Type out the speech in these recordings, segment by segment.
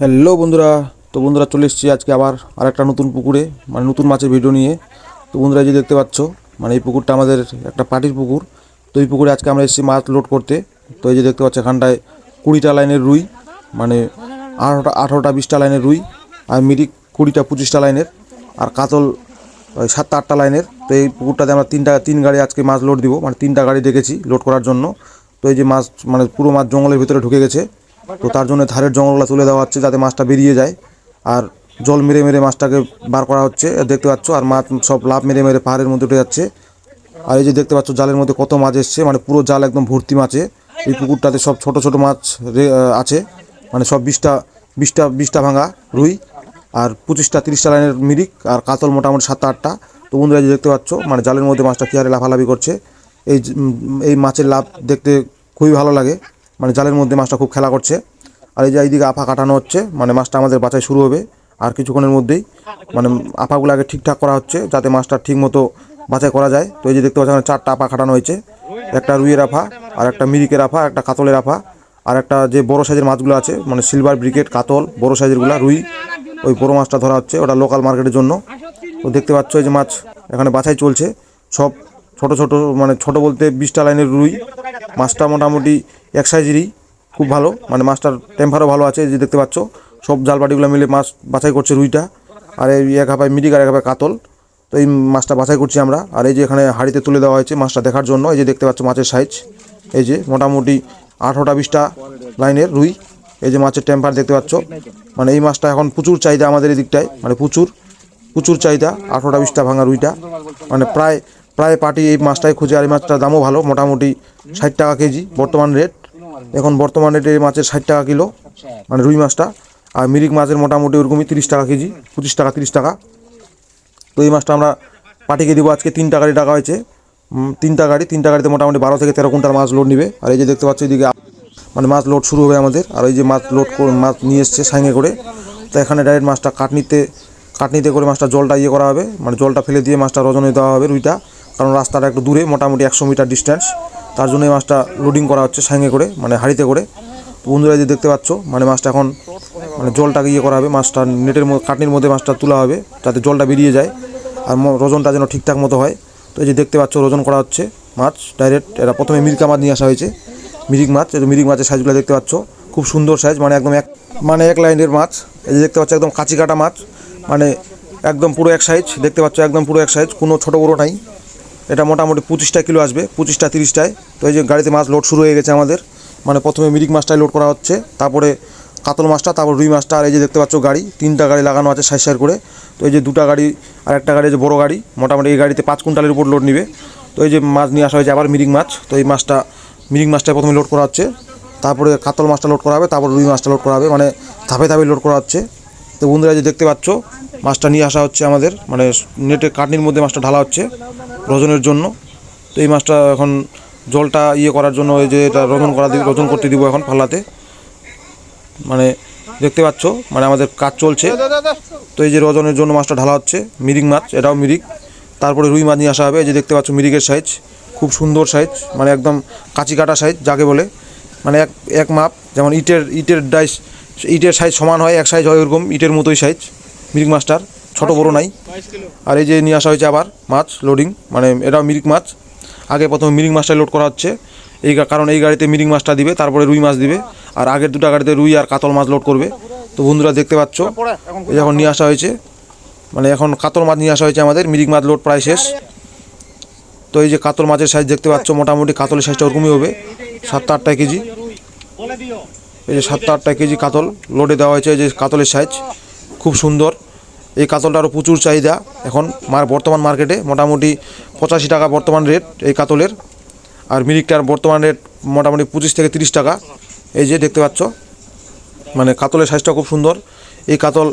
Hello বন্ধুরা, তো বন্ধুরা চলে এসেছি আজকে আবার আরেকটা নতুন পুকুরে মানে নতুন মাছের ভিডিও নিয়ে। তো বন্ধুরা যে দেখতে পাচ্ছ মানে এই পুকুরটা আমাদের একটা পার্টির পুকুর। তো এই পুকুরে আজকে আমরা এসেছি মাছ লোড করতে। তো এই যে দেখতে পাচ্ছ, এখানটায় কুড়িটা লাইনের রুই মানে আঠারোটা আঠারোটা, বিশটা লাইনের রুই, আর মিরিক কুড়িটা, পঁচিশটা লাইনের, আর কাতল ওই সাতটা, আটটা লাইনের। তো এই পুকুরটাতে আমরা তিনটা, তিন গাড়ি আজকে মাছ লোড দিব মানে তিনটা গাড়ি ডেকেছি লোড করার জন্য। তো এই যে মাছ মানে পুরো মাছ জঙ্গলের ভিতরে ঢুকে গেছে। তো তার জন্য ধারের জঙ্গলগুলো তুলে দেওয়া হচ্ছে যাতে মাছটা বেরিয়ে যায়। আর জল মেরে মেরে মাছটাকে বার করা হচ্ছে দেখতে পাচ্ছ, আর মাছ সব লাভ মেরে মেরে পাহাড়ের মধ্যে উঠে যাচ্ছে। আর এই যে দেখতে পাচ্ছ, জালের মধ্যে কত মাছ এসছে মানে পুরো জাল একদম ভর্তি মাছে। এই পুকুরটাতে সব ছোট ছোট মাছ আছে মানে সব বিশটা বিশটা বিশটা ভাঙা রুই আর পঁচিশটা, তিরিশটা লাইনের মিরিক আর কাতল মোটামুটি সাতটা, আটটা। তো বন্ধুরা যে দেখতে পাচ্ছ মানে জালের মধ্যে মাছটা কী হারে লাফালাফি করছে। এই এই মাছের লাভ দেখতে খুবই ভালো লাগে। মানে জালের মধ্যে মাছটা খুব খেলা করছে। আর এই যে এইদিকে আফা কাটানো হচ্ছে মানে মাছটা আমাদের বাছাই শুরু হবে আর কিছুক্ষণের মধ্যেই। মানে আফাগুলো আগে ঠিকঠাক করা হচ্ছে যাতে মাছটা ঠিক মতো বাছাই করা যায়। তো এই যে দেখতে পাচ্ছেন চারটা আফা কাটানো হয়েছে। একটা রুইয়ের আফা, আর একটা মিরিকের আফা, একটা কাতলের আফা, আর একটা যে বড় সাইজের মাছগুলো আছে মানে সিলভার ব্রিকেট, কাতল, বড় সাইজেরগুলো রুই, ওই বড় মাছটা ধরা হচ্ছে ওটা লোকাল মার্কেটের জন্য। তো দেখতে পাচ্ছ এই যে মাছ এখানে বাছাই চলছে। সব ছোট ছোট মানে ছোট বলতে বিশটা লাইনের রুই মাছটা মোটামুটি এক সাইজেরই খুব ভালো। মানে মাছটার টেম্পারও ভালো আছে যে দেখতে পাচ্ছ। সব জালবাটিগুলো মিলে মাছ বাছাই করছে রুইটা। আর এই এক হাফায় মিডিক আর এক হাফায় কাতল। তো এই মাছটা বাছাই করছি আমরা। আর এই যে এখানে হাঁড়িতে তুলে দেওয়া হয়েছে মাছটা দেখার জন্য, এই যে দেখতে পাচ্ছ মাছের সাইজ এই যে মোটামুটি আঠারোটা বিশটা লাইনের রুই। এই যে মাছের টেম্পার দেখতে পাচ্ছ। মানে এই মাছটা এখন প্রচুর চাহিদা আমাদের এই দিকটায় মানে প্রচুর প্রচুর চাহিদা আঠারোটা বিশটা ভাঙা রুইটা। মানে প্রায় প্রায় পার্টি এই মাছটাই খুঁজে, আর এই মাছটার দামও ভালো, মোটামুটি ষাট টাকা কেজি, বর্তমান রেট এখন বর্তমান রেটে এই মাছের ষাট টাকা কিলো মানে রুই মাছটা। আর মিরিক মাছের মোটামুটি ওরকমই তিরিশ টাকা কেজি, পঁচিশ টাকা, তিরিশ টাকা। তো এই মাছটা আমরা পার্টিকে দেবো আজকে তিনটা গাড়ি টাকা হয়েছে। তিনটা গাড়ি তিনটা গাড়িতে মোটামুটি বারো থেকে তেরো কুইন্টাল মাছ লোড নিবে। আর এই যে দেখতে পাচ্ছ এদিকে মানে মাছ লোড শুরু হবে আমাদের। আর এই যে মাছ লোড মাছ নিয়ে এসছে সাইঙে করে। তো এখানে ডাইরেক্ট মাছটা কাটনিতে কাটনিতে করে মাছটা জলটা ইয়ে করা হবে। মানে জলটা ফেলে দিয়ে মাছটা রজনে দেওয়া হবে রুইটা। কারণ রাস্তাটা একটু দূরে, মোটামুটি একশো মিটার ডিস্টেন্স তার জন্য এই মাছটা লোডিং করা হচ্ছে সাইঙে করে মানে হাঁড়িতে করে। তো বন্ধুরা এই যে দেখতে পাচ্ছ মানে মাছটা এখন মানে জলটাকে ইয়ে করা হবে, মাছটা নেটের মধ্যে, কাটনির মধ্যে মাছটা তোলা হবে, যাতে জলটা বেরিয়ে যায় আর ওজনটা যেন ঠিকঠাক মতো হয়। তো এই যে দেখতে পাচ্ছ, ওজন করা হচ্ছে মাছ ডাইরেক্ট এরা প্রথমে মিরিকা মাছ নিয়ে আসা হয়েছে। মিরিক মাছ মিরিক মাছের সাইজগুলো দেখতে পাচ্ছ, খুব সুন্দর সাইজ মানে একদম এক মানে এক লাইনের মাছ। এই যে দেখতে পাচ্ছ, একদম কাঁচি কাটা মাছ মানে একদম পুরো এক সাইজ দেখতে পাচ্ছ, একদম পুরো এক সাইজ কোনো ছোটো বড়ো নাই। এটা মোটামুটি পঁচিশটা কিলো আসবে, পঁচিশটা, তিরিশটায়। তো এই যে গাড়িতে মাছ লোড শুরু হয়ে গেছে আমাদের। মানে প্রথমে মিরিক মাছটাই লোড করা হচ্ছে, তারপরে কাতল মাছটা, তারপর রুই মাছটা, আর এই যে দেখতে পাচ্ছ গাড়ি, তিনটা গাড়ি লাগানো আছে সাইড সাইড করে। তো এই যে দুটা গাড়ি, আর একটা গাড়ি যে বড় গাড়ি, মোটামুটি এই গাড়িতে পাঁচ কুইন্টালের উপর লোড নিবে। তো এই যে মাছ নিয়ে আসা হয়েছে আবার মিরিক মাছ, তো এই মাছটা, মিরিক মাছটা প্রথমে লোড করা হচ্ছে। তারপরে কাতল মাছটা লোড করা হবে, তারপর রুই মাছটা লোড করা হবে মানে ধাপে ধাপে লোড করা হচ্ছে। তো বন্ধুরা যে দেখতে পাচ্ছ, মাছটা নিয়ে আসা হচ্ছে আমাদের মানে নেটে কাটনির মধ্যে মাছটা ঢালা হচ্ছে রজনের জন্য। তো এই মাছটা এখন জলটা ইয়ে করার জন্য ওই যে এটা রোজন করা দিব রোজন করতে দিব এখন পাল্লাতে। মানে দেখতে পাচ্ছ মানে আমাদের কাজ চলছে। তো এই যে রজনের জন্য মাছটা ঢালা হচ্ছে, মিরিক মাছ, এটাও মিরিক। তারপরে রুই মাছ নিয়ে আসা হবে, এই যে দেখতে পাচ্ছ মিরিকের সাইজ। খুব সুন্দর সাইজ মানে একদম কাঁচি কাটা সাইজ, যাকে বলে। মানে এক এক মাপ, যেমন ইটের ইটের ডাইস ইটের সাইজ সমান হয়, এক সাইজ হয় ওরকম ইটের মতোই সাইজ মিরিক মাছটার, ছোট বড় নাই। আর এই যে নিয়ে আসা হয়েছে আবার মাছ লোডিং মানে এটাও মিরিক মাছ। আগে প্রথমে মিরিক মাছটা লোড করা হচ্ছে, এই কারণ এই গাড়িতে মিরিক মাছটা দিবে, তারপরে রুই মাছ দিবে, আর আগের দুটা গাড়িতে রুই আর কাতল মাছ লোড করবে। তো বন্ধুরা দেখতে পাচ্ছ, এই যখন নিয়ে আসা হয়েছে মানে এখন কাতল মাছ নিয়ে আসা হয়েছে আমাদের, মিরিক মাছ লোড প্রায় শেষ। তো এই যে কাতল মাছের সাইজ দেখতে পাচ্ছ, মোটামুটি কাতলের সাইজটা ওরকমই হবে, সাতটা আটটা কেজি। এই যে সাতটা আটটা কেজি কাতল লোডে দেওয়া হয়েছে, এই যে কাতলের সাইজ খুব সুন্দর। এই কাতলটারও প্রচুর চাহিদা। এখন মার বর্তমান মার্কেটে মোটামুটি পঁচাশি টাকা বর্তমান রেট এই কাতলের। আর মিরিকটার বর্তমান রেট মোটামুটি পঁচিশ থেকে তিরিশ টাকা। এই যে দেখতে পাচ্ছ মানে কাতলের সাইজটা খুব সুন্দর। এই কাতল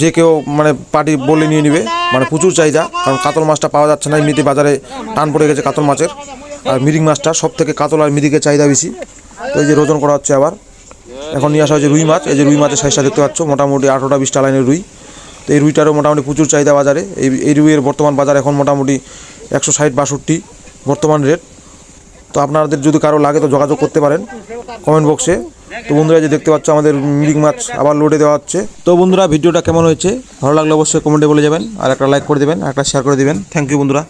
যে কেউ মানে পার্টি বলে নিয়ে নিবে মানে প্রচুর চাহিদা। কারণ কাতল মাছটা পাওয়া যাচ্ছে না, এমনিতে বাজারে টান পড়ে গেছে কাতল মাছের। আর মিরিক মাছটা সব থেকে কাতল আর মিরিকের চাহিদা বেশি। তো এই যে রোজন করা হচ্ছে আবার। এখন নিয়ে আসা হয়েছে রুই মাছ। এই যে রুই মাছের সাইজটা দেখতে পাচ্ছ, মোটামুটি আঠারোটা বিশটা লাইনের রুই। তো এই রুইটারও মোটামুটি প্রচুর চাহিদা বাজারে। এই এই রুইয়ের বর্তমান বাজার এখন মোটামুটি একশো ষাট বাষট্টি বর্তমান রেট। তো আপনাদের যদি কারও লাগে তো যোগাযোগ করতে পারেন কমেন্ট বক্সে। তো বন্ধুরা যে দেখতে পাচ্ছ, আমাদের মিরিক মাছ আবার লোডে দেওয়া হচ্ছে। তো বন্ধুরা, ভিডিওটা কেমন হয়েছে? ভালো লাগলে অবশ্যই কমেন্টে বলে যাবেন, আর একটা লাইক করে দেবেন, আর একটা শেয়ার করে দেবেন। থ্যাংক ইউ বন্ধুরা।